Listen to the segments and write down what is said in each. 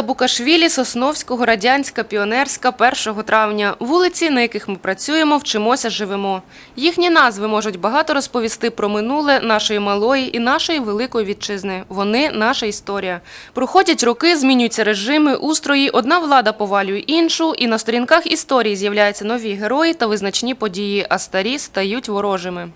та Букашвілі, Сосновського, Радянська, Піонерська, 1 травня. Вулиці, на яких ми працюємо, вчимося, живемо. Їхні назви можуть багато розповісти про минуле нашої малої і нашої великої вітчизни. Вони наша історія. Проходять роки, змінюються режими, устрої, одна влада повалює іншу, і на сторінках історії з'являються нові герої та визначні події, а старі стають ворожими.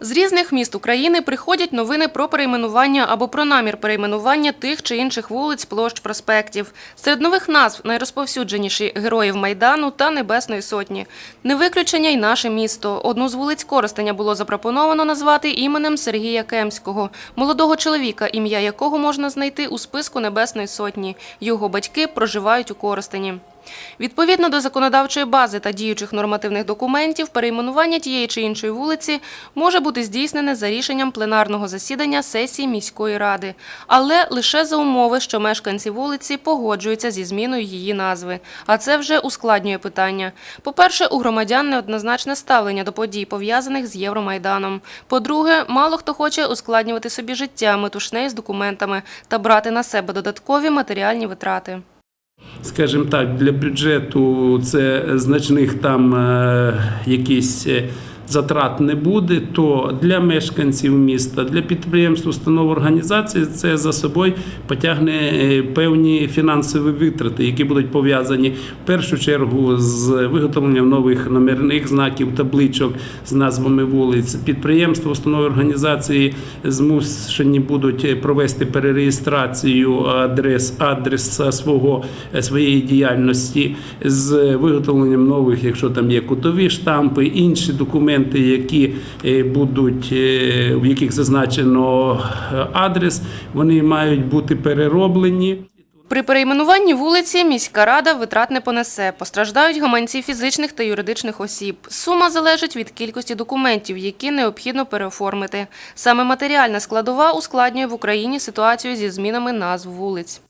З різних міст України приходять новини про перейменування або про намір перейменування тих чи інших вулиць, площ, проспектів. Серед нових назв найрозповсюдженіші героїв Майдану та Небесної Сотні. Не виключення й наше місто. Одну з вулиць Коростеня було запропоновано назвати іменем Сергія Кемського, молодого чоловіка, ім'я якого можна знайти у списку Небесної Сотні. Його батьки проживають у Коростені. Відповідно до законодавчої бази та діючих нормативних документів, перейменування тієї чи іншої вулиці може бути здійснене за рішенням пленарного засідання сесії міської ради, але лише за умови, що мешканці вулиці погоджуються зі зміною її назви. А це вже ускладнює питання. По-перше, у громадян неоднозначне ставлення до подій, пов'язаних з Євромайданом. По-друге, мало хто хоче ускладнювати собі життя метушнею з документами та брати на себе додаткові матеріальні витрати. Скажімо так, для бюджету це значних там е, якісь е, затрат не буде, то для мешканців міста, для підприємств, установ організацій це за собою потягне е, певні фінансові витрати, які будуть пов'язані в першу чергу з виготовленням нових номерних знаків, табличок з назвами вулиць. Підприємства, установи організації змушені будуть провести перереєстрацію адрес адреса свого е, своєї діяльності з виготовленням нових, якщо там є кутові штампи, інші документи, які е, будуть е, в яких зазначено е, адрес, вони мають бути перероблені. При перейменуванні вулиці міська рада витрат не понесе. Постраждають гаманці фізичних та юридичних осіб. Сума залежить від кількості документів, які необхідно переоформити. Саме матеріальна складова ускладнює в Україні ситуацію зі змінами назв вулиць.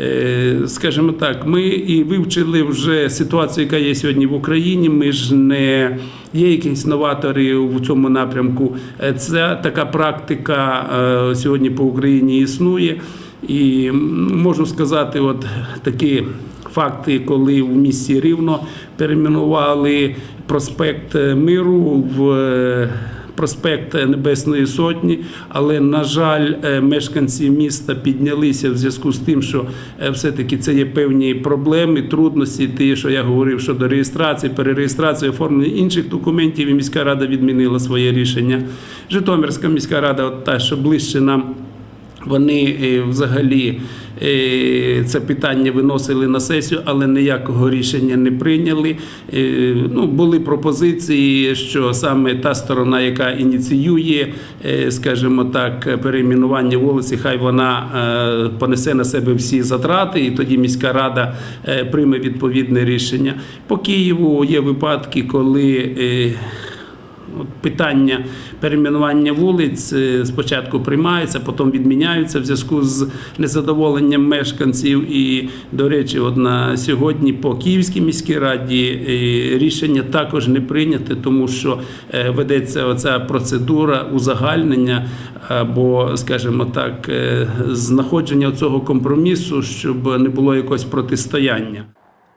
Е, Скажімо так, ми і вивчили вже ситуацію, яка є сьогодні в Україні. Ми ж не є якісь новатори в цьому напрямку. Е, Ця така практика е, сьогодні по Україні існує. І можу сказати, от такі факти, коли в місті Рівно перейменували проспект Миру в проспект Небесної Сотні, але на жаль, е, мешканці міста піднялися в зв'язку з тим, що е, все-таки це є певні проблеми, трудності. Ті, що я говорив щодо реєстрації, перереєстрації, оформлення інших документів, і міська рада відмінила своє рішення. Житомирська міська рада, от та, що ближче нам. Вони е, взагалі е, це питання виносили на сесію, але ніякого рішення не прийняли. Е, Ну, були пропозиції, що саме та сторона, яка ініціює, скажімо так, перейменування вулиці, хай вона понесе на себе всі затрати, і тоді міська рада прийме відповідне рішення. По Києву є випадки, коли питання перейменування вулиць е, спочатку приймаються, потім відміняються в зв'язку з незадоволенням мешканців. І, до речі, от на сьогодні по Київській міській раді е, рішення також не прийняте, тому що е, ведеться оця процедура узагальнення або, скажімо так, знаходження цього компромісу, щоб не було якогось протистояння.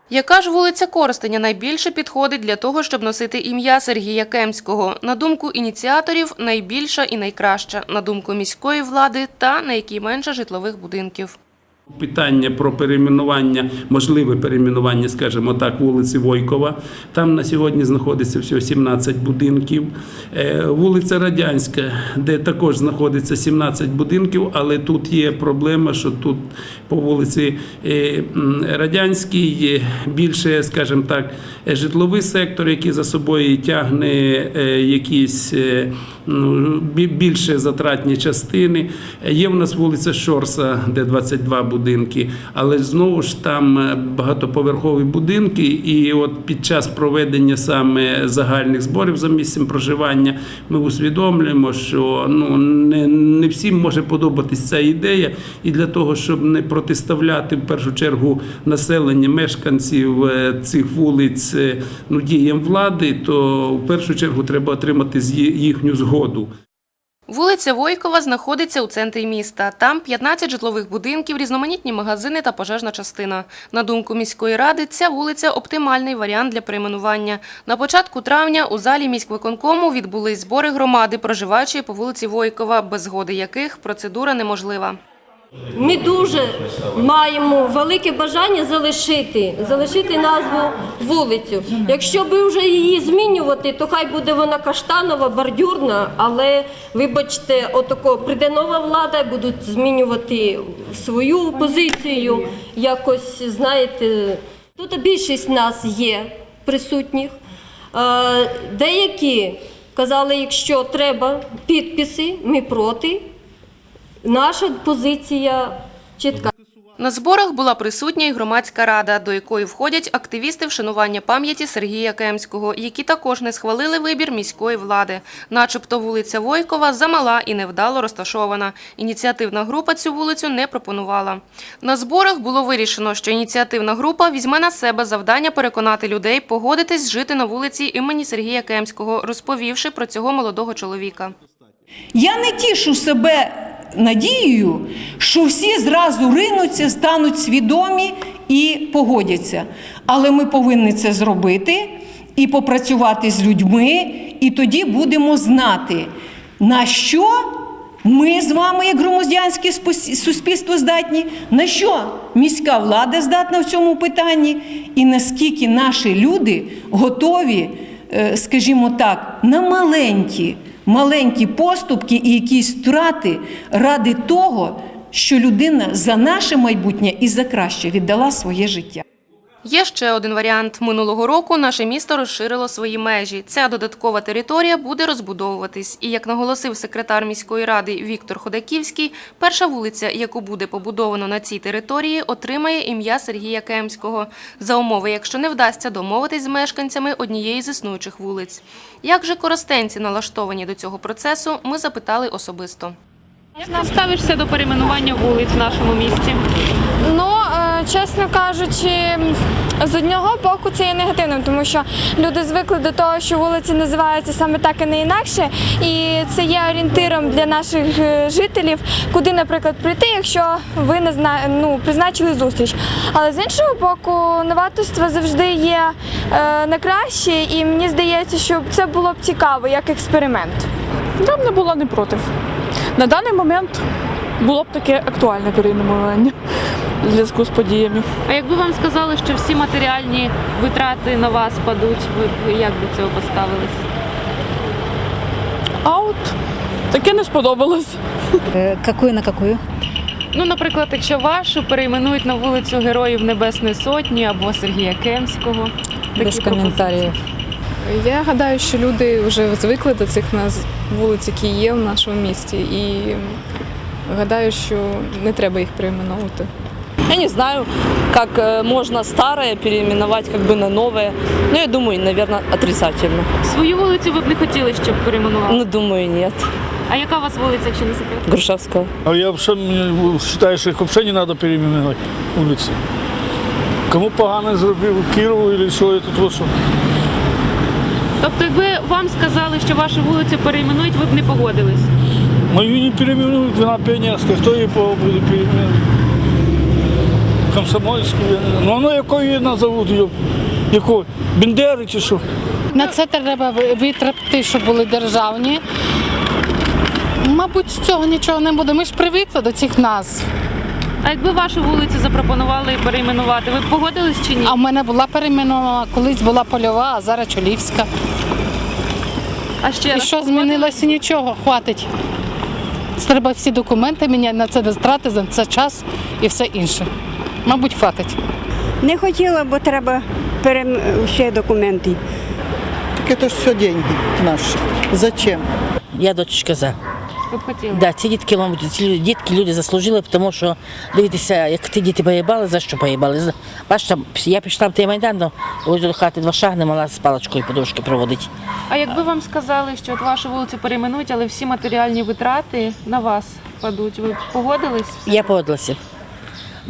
Яка ж вулиця Коростеня найбільше підходить для того, щоб носити ім'я Сергія Кемського? На думку ініціаторів, найбільша і найкраща, на думку міської влади та найменше житлових будинків. Питання про перейменування, можливе перейменування, скажімо так, вулиці Войкова. Там на сьогодні знаходиться всього 17 будинків. Е, Вулиця Радянська, де також знаходиться 17 будинків, але тут є проблема, що тут по вулиці е, Радянській є більше, скажімо так, житловий сектор, який за собою тягне е, якісь більше затратні частини. Є в нас вулиця Шорса, де 22 будинки, але знову ж там е, багатоповерхові будинки, і от під час проведення саме загальних зборів за місцем проживання ми усвідомлюємо, що ну не, не всім може подобатись ця ідея, і для того, щоб не протиставляти в першу чергу населення мешканців е, цих вулиць е, ну, діям влади, то в першу чергу треба отримати їхню згоду. Вулиця Войкова знаходиться у центрі міста. Там 15 житлових будинків, різноманітні магазини та пожежна частина. На думку міської ради, ця вулиця оптимальний варіант для перейменування. На початку травня у залі міськвиконкому відбулись збори громади, проживаючої по вулиці Войкова, без згоди яких процедура неможлива. Ми дуже маємо велике бажання залишити, залишити назву вулицю. Якщо би вже її змінювати, то хай буде вона каштанова, бордюрна, але вибачте, отако прийде нова влада, будуть змінювати свою позицію. Якось знаєте, тут більшість нас є присутніх. Деякі казали, якщо треба підписи, ми проти. Наша позиція чітка. На зборах була присутня і громадська рада, до якої входять активісти вшанування пам'яті Сергія Кемського, які також не схвалили вибір міської влади. Начебто вулиця Войкова замала і невдало розташована. Ініціативна група цю вулицю не пропонувала. На зборах було вирішено, що ініціативна група візьме на себе завдання переконати людей погодитись жити на вулиці імені Сергія Кемського, розповівши про цього молодого чоловіка. Я не тішу себе надією, що всі зразу ринуться, стануть свідомі і погодяться. Але ми повинні це зробити і попрацювати з людьми, і тоді будемо знати, на що ми з вами, як громадянське суспільство, здатні, на що міська влада здатна в цьому питанні, і наскільки наші люди готові, е, скажімо так, на маленькі, маленькі поступки і якісь втрати ради того, що людина за наше майбутнє і за краще віддала своє життя. Є ще один варіант. Минулого року наше місто розширило свої межі. Ця додаткова територія буде розбудовуватись. І як наголосив секретар міської ради Віктор Ходаківський, перша вулиця, яку буде побудовано на цій території, отримає ім'я Сергія Кемського за умови, якщо не вдасться домовитись з мешканцями однієї з існуючих вулиць. Як же коростенці налаштовані до цього процесу, ми запитали особисто. Як ставишся до перейменування вулиць в нашому місті? Ну, чесно кажучи, з одного боку це є негативним, тому що люди звикли до того, що вулиці називаються саме так і не інакше, і це є орієнтиром для наших е, жителів, куди, наприклад, прийти, якщо ви не зна... ну, призначили зустріч. Але з іншого боку, новаторство завжди є е, на краще, і мені здається, що це було б цікаво як експеримент. Я б не була не проти. На даний момент було б таке актуальне перейменування в зв'язку з подіями. А якби вам сказали, що всі матеріальні витрати на вас падуть, ви б як до цього поставились? А от таке не сподобалось. Э, Какую на какую? Ну, наприклад, якщо вашу перейменують на вулицю Героїв Небесної Сотні або Сергія Кемського. Такі Без комментариев. Я гадаю, що люди вже звикли до цих назв вулиць, які є в нашому місті, і гадаю, що не треба їх перейменовувати. Я не знаю, как э, можно старое переименовать как бы на новое. Но я думаю, наверное, отрицательно. Свою вулицю ви б не хотіли, щоб перейменували? Ну, думаю, нет. А яка у вас вулиця, якщо не секрет? Грушевского. А я вообще мені вважаю, що їх взагалі не треба перейменувати вулиці. Кому погано зробив Кірову або що, і тут що. Тобто, якби вам сказали, що вашу вулицю перейменують, ви б не погодились? Мою не перейменують, вона піонерська, хто її буде перейменувати? Комсомольську, я. Ну воно якою її назовуть, її? Якою? Бендери чи що? На це треба ви- витрати, щоб були державні. Мабуть, з цього нічого не буде. Ми ж привикли до цих назв. А якби вашу вулицю запропонували перейменувати, ви б погодились чи ні? А в мене була перейменована, колись була польова, а зараз Чолівська. А ще І раз що погодились? змінилося? Нічого, хватить. Треба всі документи міняти, на це не страти, за це час і все інше. Мабуть, хватить. Не хотіла, бо треба перем... ще документи. Так це ж все деньги наші. Зачем? Я дочечка за. Ви б хотіли? Да, ці дітки, мабуть, ці дітки люди заслужили, тому що дивіться, як ті діти поїбали, за що поїбали. Бачите, я пішла в той майдан, ось до хати два шагни, мала з паличкою подушки проводить. А якби вам сказали, що от вашу вулицю перейменують, але всі матеріальні витрати на вас падуть, ви б погодились? Я погодилася.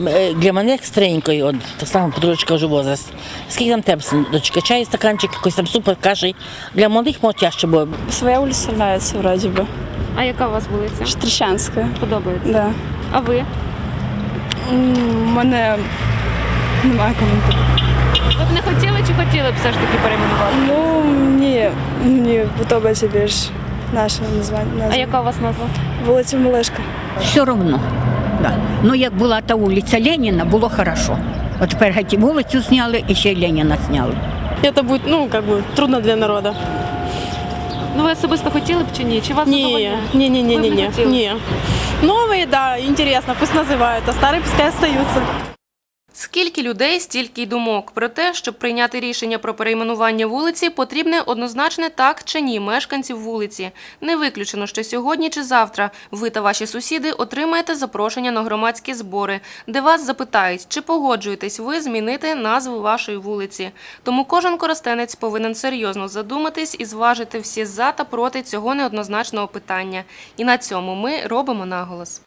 Е, Для мене як старенької, от так само подружка вже возраст. Скільки там тебе, дочка, чай, стаканчик, якийсь там супер, каші. Для молодих може тяжче було. Своя улица нравится вроде бы. А яка у вас вулиця? Штрищанська. Подобається? Да. А ви? У мене немає коментарів. Ви б не хотіли чи хотіли б все ж таки перейменувати? Ну, ні, мені подобається більш наше названня. А яка у вас назва? Вулиця Мелешка. Все равно Да. Ну, як була та вулиця Леніна, було хорошо. От тепер геть вулицю зняли і ще й Леніна зняли. Це буде, ну, как бы, трудно для народу. Ну ви особисто хотіли б чи ні? Чи вас задовольняє? ні, ні, Ви б не хотіли? ні. Новые, да, интересно, пусть называют, а старые пускай остаются. Скільки людей, стільки й думок. Про те, щоб прийняти рішення про перейменування вулиці, потрібне однозначне так чи ні мешканців вулиці. Не виключено, що сьогодні чи завтра ви та ваші сусіди отримаєте запрошення на громадські збори, де вас запитають, чи погоджуєтесь ви змінити назву вашої вулиці. Тому кожен коростенець повинен серйозно задуматись і зважити всі за та проти цього неоднозначного питання. І на цьому ми робимо наголос.